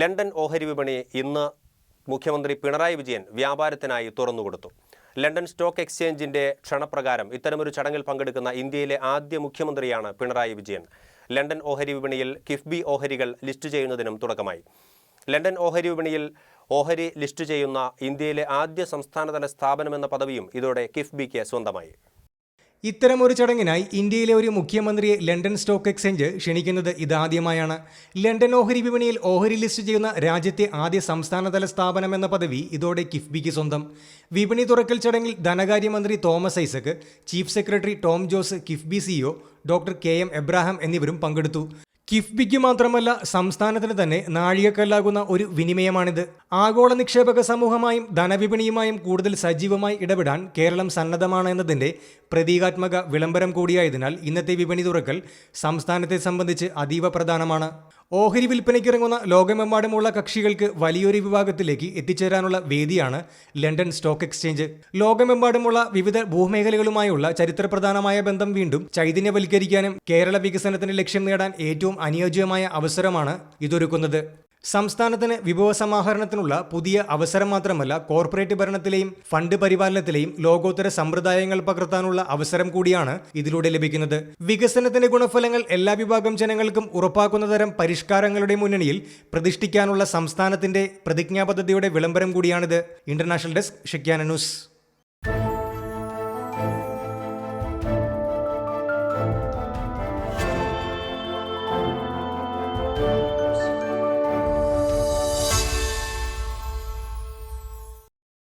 London ഓഹരി വിപണി ഇന്ന് മുഖ്യമന്ത്രി പിണറായി വിജയൻ വ്യാപാരത്തിനായി തുറന്നുകൊടുത്തു. ലണ്ടൻ സ്റ്റോക്ക് എക്സ്ചേഞ്ചിന്റെ ക്ഷണപ്രകാരം ഇത്തരമൊരു ചടങ്ങിൽ പങ്കെടുക്കുന്ന ഇന്ത്യയിലെ ആദ്യ മുഖ്യമന്ത്രിയാണ് പിണറായി വിജയൻ. ലണ്ടൻ ഓഹരി വിപണിയിൽ കിഫ്ബി ഓഹരികൾ ലിസ്റ്റ് ചെയ്യുന്നതിനും തുടക്കമായി. ലണ്ടൻ ഓഹരി വിപണിയിൽ ഓഹരി ലിസ്റ്റ് ചെയ്യുന്ന ഇന്ത്യയിലെ ആദ്യ സംസ്ഥാനതല സ്ഥാപനമെന്ന പദവിയും ഇതോടെ കിഫ്ബിക്ക് സ്വന്തമായി. ഇത്തരമൊരു ചടങ്ങിനായി ഇന്ത്യയിലെ ഒരു മുഖ്യമന്ത്രിയെ ലണ്ടൻ സ്റ്റോക്ക് എക്സ്ചേഞ്ച് ക്ഷണിക്കുന്നത് ഇതാദ്യമായാണ്. ലണ്ടൻ ഓഹരി വിപണിയിൽ ഓഹരി ലിസ്റ്റ് ചെയ്യുന്ന രാജ്യത്തെ ആദ്യ സംസ്ഥാനതല സ്ഥാപനം എന്ന പദവി ഇതോടെ കിഫ്ബിക്ക് സ്വന്തം. വിപണി തുറക്കൽ ചടങ്ങിൽ ധനകാര്യമന്ത്രി Thomas Isaac chief secretary Tom Jose KIIFB CEO doctor K M Abraham എന്നിവരും പങ്കെടുത്തു. കിഫ്ബിക്ക് മാത്രമല്ല സംസ്ഥാനത്തിന് തന്നെ നാഴികക്കല്ലാകുന്ന ഒരു വിനിമയമാണിത്. ആഗോള നിക്ഷേപക സമൂഹമായും ധനവിപണിയുമായും കൂടുതൽ സജീവമായി ഇടപെടാൻ കേരളം സന്നദ്ധമാണ് എന്നതിന്റെ പ്രതീകാത്മക വിളംബരം കൂടിയായതിനാൽ ഇന്നത്തെ വിപണി തുറക്കൽ സംസ്ഥാനത്തെ സംബന്ധിച്ച് അതീവ പ്രധാനമാണ്. ഓഹരി വിൽപ്പനയ്ക്കിറങ്ങുന്ന ലോകമെമ്പാടുമുള്ള കക്ഷികൾക്ക് വലിയൊരു വിഭാഗത്തിലേക്ക് എത്തിച്ചേരാനുള്ള വേദിയാണ് ലണ്ടൻ സ്റ്റോക്ക് എക്സ്ചേഞ്ച്. ലോകമെമ്പാടുമുള്ള വിവിധ ഭൂമേഖലകളുമായുള്ള ചരിത്രപ്രധാനമായ ബന്ധം വീണ്ടും ചൈതന്യവൽക്കരിക്കാനും കേരള വികസനത്തിന് ലക്ഷ്യം നേടാൻ ഏറ്റവും അനുയോജ്യമായ അവസരമാണ് ഇതൊരുക്കുന്നത്. സംസ്ഥാനത്തിന് വിഭവസമാഹരണത്തിനുള്ള പുതിയ അവസരം മാത്രമല്ല കോർപ്പറേറ്റ് ഭരണത്തിലെയും ഫണ്ട് പരിപാലനത്തിലെയും ലോകോത്തര സമ്പ്രദായങ്ങൾ പകർത്താനുള്ള അവസരം കൂടിയാണ് ഇതിലൂടെ ലഭിക്കുന്നത്. വികസനത്തിന്റെ ഗുണഫലങ്ങൾ എല്ലാ വിഭാഗം ജനങ്ങൾക്കും ഉറപ്പാക്കുന്ന തരം പരിഷ്കാരങ്ങളുടെ മുന്നണിയിൽ പ്രതിഷ്ഠിക്കാനുള്ള സംസ്ഥാനത്തിന്റെ പ്രതിജ്ഞാബദ്ധതയുടെ വിളംബരം കൂടിയാണിത്. ഇന്റർനാഷണൽ ഡെസ്ക് ഷിക്യാന ന്യൂസ്.